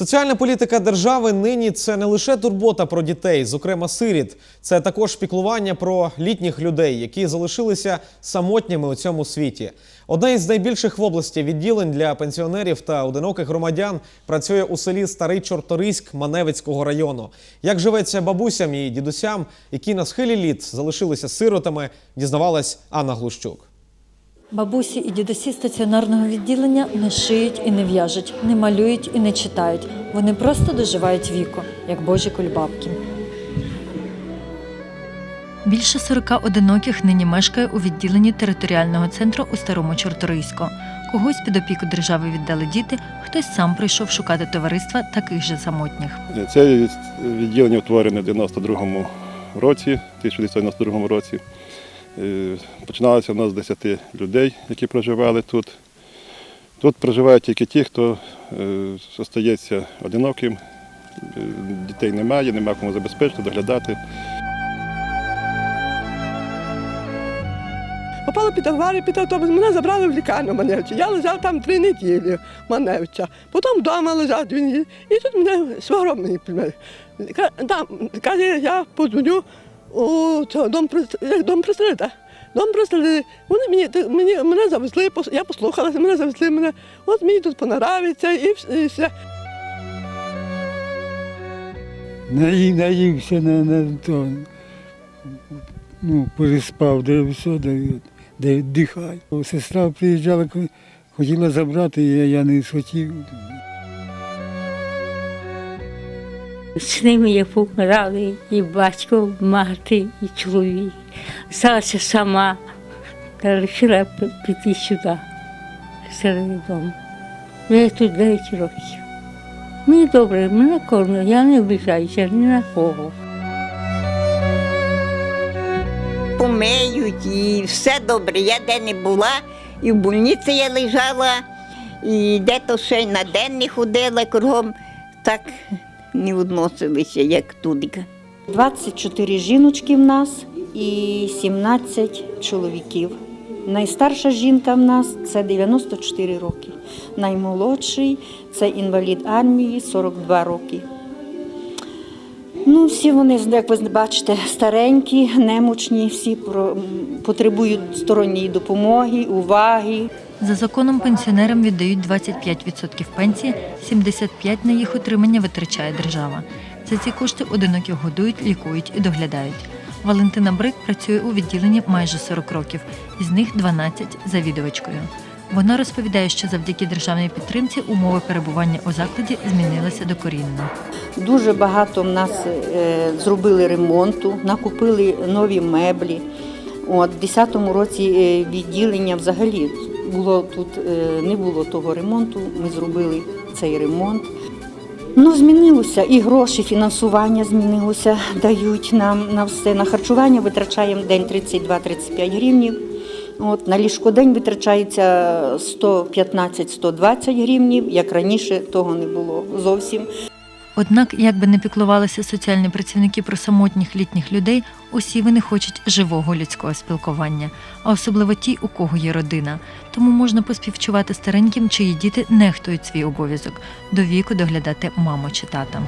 Соціальна політика держави нині це не лише турбота про дітей, зокрема сиріт, це також піклування про літніх людей, які залишилися самотніми у цьому світі. Одне із найбільших в області відділень для пенсіонерів та одиноких громадян працює у селі Старий Чорториськ Маневицького району. Як живеться бабусям і дідусям, які на схилі літ залишилися сиротами, дізнавалась Анна Глущук. Бабусі і дідусі стаціонарного відділення не шиють і не в'яжуть, не малюють і не читають. Вони просто доживають віку, як божі кульбабки. Більше 40 одиноких нині мешкає у відділенні територіального центру у Старому Чорторийську. Когось під опіку держави віддали діти, хтось сам прийшов шукати товариства таких же самотніх. Це відділення утворене в 92-му році, 1992 році. Е, Починалося в нас з 10 людей, які проживали тут. Тут проживають тільки ті, хто е, остається одиноким, е, дітей немає, немає кому забезпечити, доглядати. Попала під аварію, під автобус, мене забрали в лікарню Маневча. Я лежав там три неділі Маневча. Потім вдома лежав дві неділі. І тут мене свогроб мені приймає. Каже, я подзвоню у цього, дом, як дом пристрели, так? Дом пристрели. Вони мені, мені, мене завезли, я послухалася, мене завезли мене. От мені тут понравиться і, все. Наїв, наївся на, на то, ну, переспав, де все, де, де дихай. Сестра приїжджала, хотіла забрати, я, я не схотів. З ними я помирали і батько, мати, і чоловік. Залишилася сама вирішила піти сюди, серед дому. Я тут 9 років. Мені добре, мене кормлять, я не обіжаюся ні на кого. помиють і все добре. Я де не була, і в больниці я лежала, і де то ще й на день не ходила кругом, так не відносилися, як туди. 24 жіночки в нас і 17 чоловіків. Найстарша жінка в нас це 94 роки. Наймолодший це інвалід армії 42 роки. Ну, всі вони, як ви бачите, старенькі, немочні, всі потребують сторонньої допомоги, уваги. За законом пенсіонерам віддають 25% пенсії, 75% на їх утримання витрачає держава. За ці кошти одиноких годують, лікують і доглядають. Валентина Брик працює у відділенні майже 40 років, із них 12 завідувачкою. Вона розповідає, що завдяки державній підтримці умови перебування у закладі змінилися докорінно. Дуже багато в нас е, зробили ремонту, накупили нові меблі. От, в 10-му році е, відділення взагалі було тут е, не було того ремонту. Ми зробили цей ремонт. Ну, змінилося і гроші, фінансування змінилося, дають нам на все. На харчування витрачаємо день 32-35 гривнів. От, на ліжкодень витрачається 115-120 гривнів, як раніше того не було зовсім. Однак, як би не піклувалися соціальні працівники про самотніх літніх людей, усі вони хочуть живого людського спілкування, а особливо ті, у кого є родина. Тому можна поспівчувати стареньким, чиї діти нехтують свій обов'язок до віку доглядати маму чи тата.